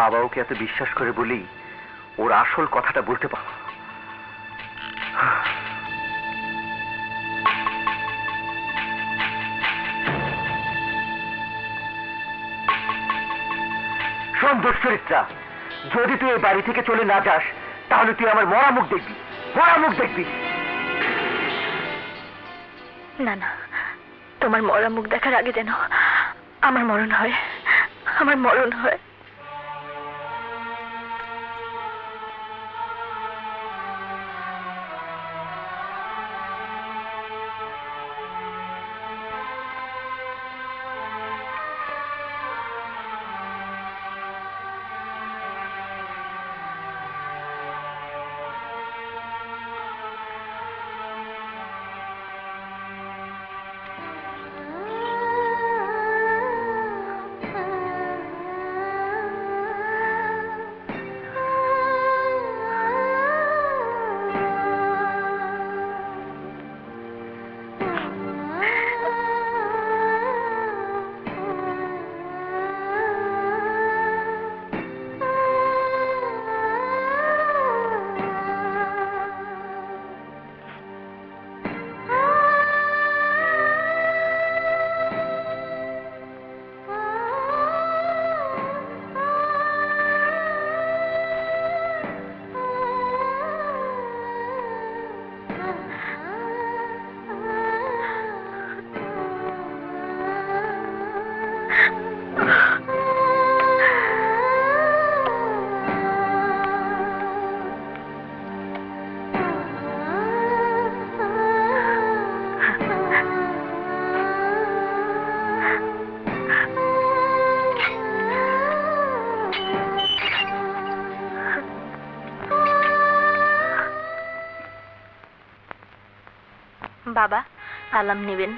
বাবা ওকে এত বিশ্বাস করে বলেই ওর আসল কথাটা বলতে পার দুশ্চরিত্রা, যদি তুই এই বাড়ি থেকে চলে না যাস, তাহলে তুই আমার মরা মুখ দেখবি, মরা মুখ দেখবি। না না, তোমার মরা মুখ দেখার আগে যেন আমার মরণ হয়, আমার মরণ হয়। বাবা, আলাম নেবেন।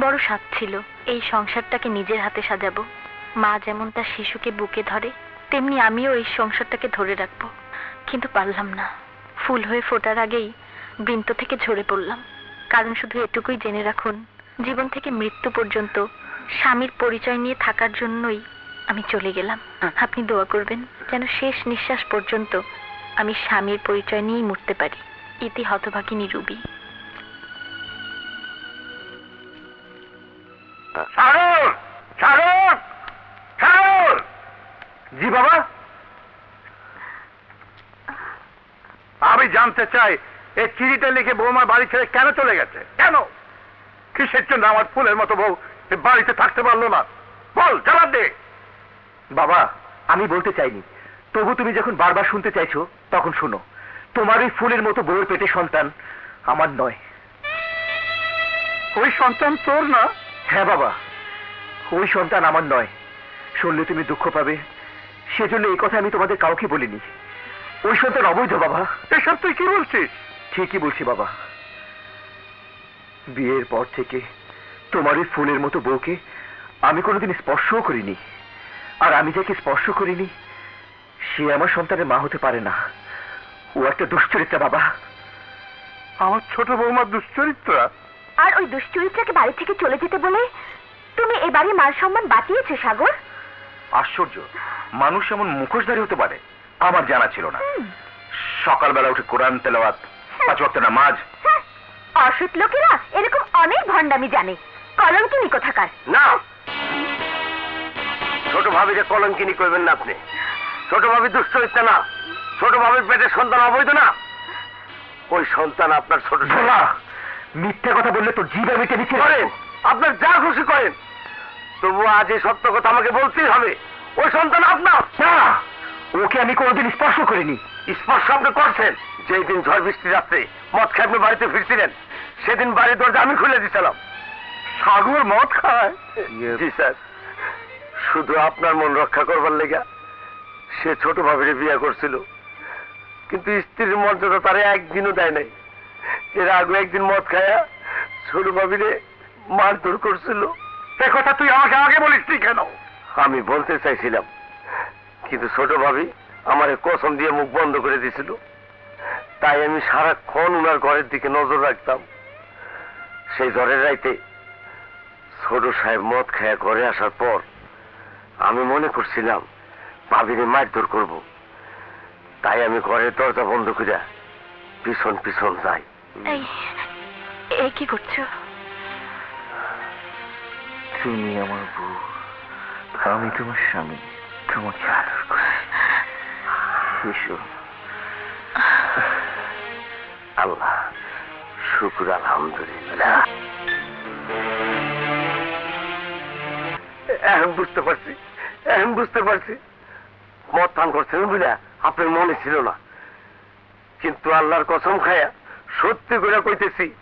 বড় স্বাদ ছিল। এই সংসারটাকে নিজের হাতে সাজাবো। মা যেমন তার শিশুকে বুকে ধরে, তেমনি আমিও এই সংসারটাকে ধরে রাখব। কিন্তু পারলাম না। ফুল হয়ে ফোটার আগেই বৃন্ত থেকে ঝরে পড়লাম। কারণ শুধু এটুকুই জেনে রাখুন, জীবন থেকে মৃত্যু পর্যন্ত স্বামীর পরিচয় নিয়ে থাকার জন্যই আমি চলে গেলাম। আপনি দোয়া করবেন যেন শেষ নিঃশ্বাস পর্যন্ত আমি স্বামীর পরিচয় নিয়েই মরতে পারি। ইতি হতভাগিনী রুবি। জি বাবা। আমি জানতে চাই, এই চিঠিটা লিখে বাড়ি ছেড়ে কেন চলে গেছে? কেন? কিসের জন্য আমার ফুলের মতো বউ বাড়িতে থাকতে পারল না? বল, জবাব দে। বাবা, আমি বলতে চাইনি। তবু তুমি যখন বারবার শুনতে চাইছো, তখন শুনো। তোমার ওই ফুলের মতো বউয়ের পেটে সন্তান আমার নয়। ওই সন্তান তোর না? হ্যাঁ বাবা ওই সন্তান আমার নয়। শুনলে তুমি দুঃখ পাবে। সেজন্য এই কথা আমি তোমাদের কাউকে বলিনি। ওই সন্তান অবৈধ বাবা। এসব তুই কি বলছিস? ঠিকই বলছি বাবা। বিয়ের পর থেকে তোমার ওই ফুলের মতো বউকে আমি কোনোদিন স্পর্শও করিনি। আর আমি যাকে স্পর্শ করিনি সে আমার সন্তানের মা হতে পারে না। ও একটা দুশ্চরিত্রা বাবা। আমার ছোট বৌমার দুশ্চরিত্রা? আর ওই দুশ্চরিত্রাকে বাড়ি থেকে চলে যেতে বলে তুমি এ বাড়ি মান সম্মান বাঁচিয়েছো সাগর? আশ্চর্য। মানুষ এমন মুখোশধারী হতে পারে আমার জানা ছিল না। সকালবেলা উঠে কোরআন তেলাওয়াত পাঁচ ওয়াক্ত নামাজ। হ্যাঁ, অসৎ লোকেরা এরকম অনেক ভণ্ডামি জানে। কলঙ্কিনী কোথাকার? না! ছোট ভাবিকে কলঙ্কিনী করবেন না আপনি। ছোট ভাবি দুশ্চরিত্রা না। ছোট ভাবির পেটে সন্তান অবৈধ না। ওই সন্তান আপনার ছোট ভোলা মিথ্যা কথা বললে তো জিভ আমি টেনে করেন আপনার যা খুশি করেন। তবু আজ এই সত্য কথা আমাকে বলতেই হবে। ওই সন্তান আপনার। না ওকে আমি কোনোদিন স্পর্শ করিনি। স্পর্শ আপনি করছেন। যেই দিন ঝড় বৃষ্টি রাত্রে মদ খেয়ে আপনি বাড়িতে ফিরছিলেন সেদিন বাড়ির দরজা আমি খুলে দিছিলাম। সাগর মদ খায়? জি স্যার। শুধু আপনার মন রক্ষা করবার লেগা সে ছোট ভাবিরে বিয়ে করছিল। কিন্তু স্ত্রীর মর্যাদা তারে একদিনও দেয় নাই। এর আগে একদিন মদ খায়া ছোট ভাবিরে মারধর করছিল। সে কথা তুই আমাকে আগে বলিস কেন? আমি বলতে চাইছিলাম কিন্তু ছোট ভাবি আমারে কসম দিয়ে মুখ বন্ধ করে দিছিল। তাই আমি সারাক্ষণ উনার ঘরের দিকে নজর রাখতাম। সেই ঝড়ের রাইতে ছোট সাহেব মদ খায়া ঘরে আসার পর আমি মনে করছিলাম ভাবিরে মারধর করব। তাই আমি ঘরের দরজা বন্ধ করে পিছন পিছন যাই। এই এই কি করছ? তুমি আমার বউ আমি তোমার স্বামী তোমাকে আদর করি। এসো। আল্লাহ শুকুর আলহামদুলিল্লাহ। এখন বুঝতে পারছি এখন বুঝতে পারছি। মদ পান করছেন বুঝা আপনার মনে ছিল না। কিন্তু আল্লাহর কসম খায়া সত্যি করে কইতেছি।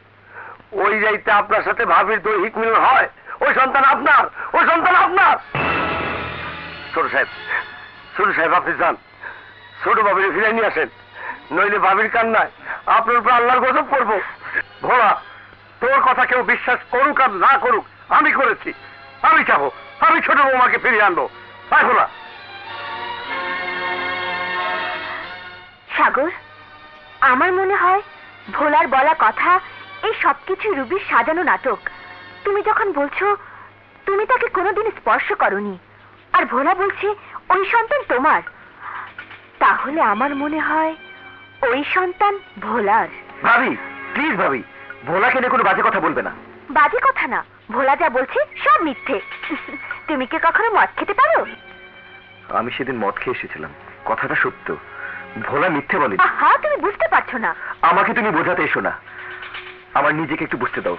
ওই যাইতে আপনার সাথে ভাবির দৈহিক মিলন হয়। ওই সন্তান আপনার ওই সন্তান আপনার। ছোট সাহেব ছোট সাহেব, আপনি যান। ছোট বাবির ফিরে নিয়ে আসেন। নইলে ভাবির কান্নায় আপনার উপর আল্লাহর গজব করব। ভোলা, তোর কথা কেউ বিশ্বাস করুক আর না করুক, আমি করেছি। আমি যাব। আমি ছোট বৌমাকে ফিরিয়ে আনব। তাই ভোলা। সাগর, আমার মনে হয় ভোলার বলা কথা এই সবকিছু রুবির সাজানো নাটক। তুমি যখন বলছো তুমি তাকে কোনোদিন স্পর্শ করনি আর ভোলা বলছে ওই সন্তান তোমার। তাহলে আমার মনে হয় ওই সন্তান ভোলার। ভাবি প্লিজ ভাবি ভোলাকে নিয়ে কোনো বাজে কথা বলবে না। বাজে কথা না ভোলা যা বলছে সব মিথ্যে। তুমি কি কখনো মদ খেতে পারো? আমি সেদিন মদ খেয়ে এসেছিলাম কথাটা সত্য। ভোলা মিথ্যে বলে হ্যাঁ তুমি বুঝতে পারছ না। আমাকে তুমি বোঝাতে এসো না। আমার নিজেকে একটু বুঝতে দাও।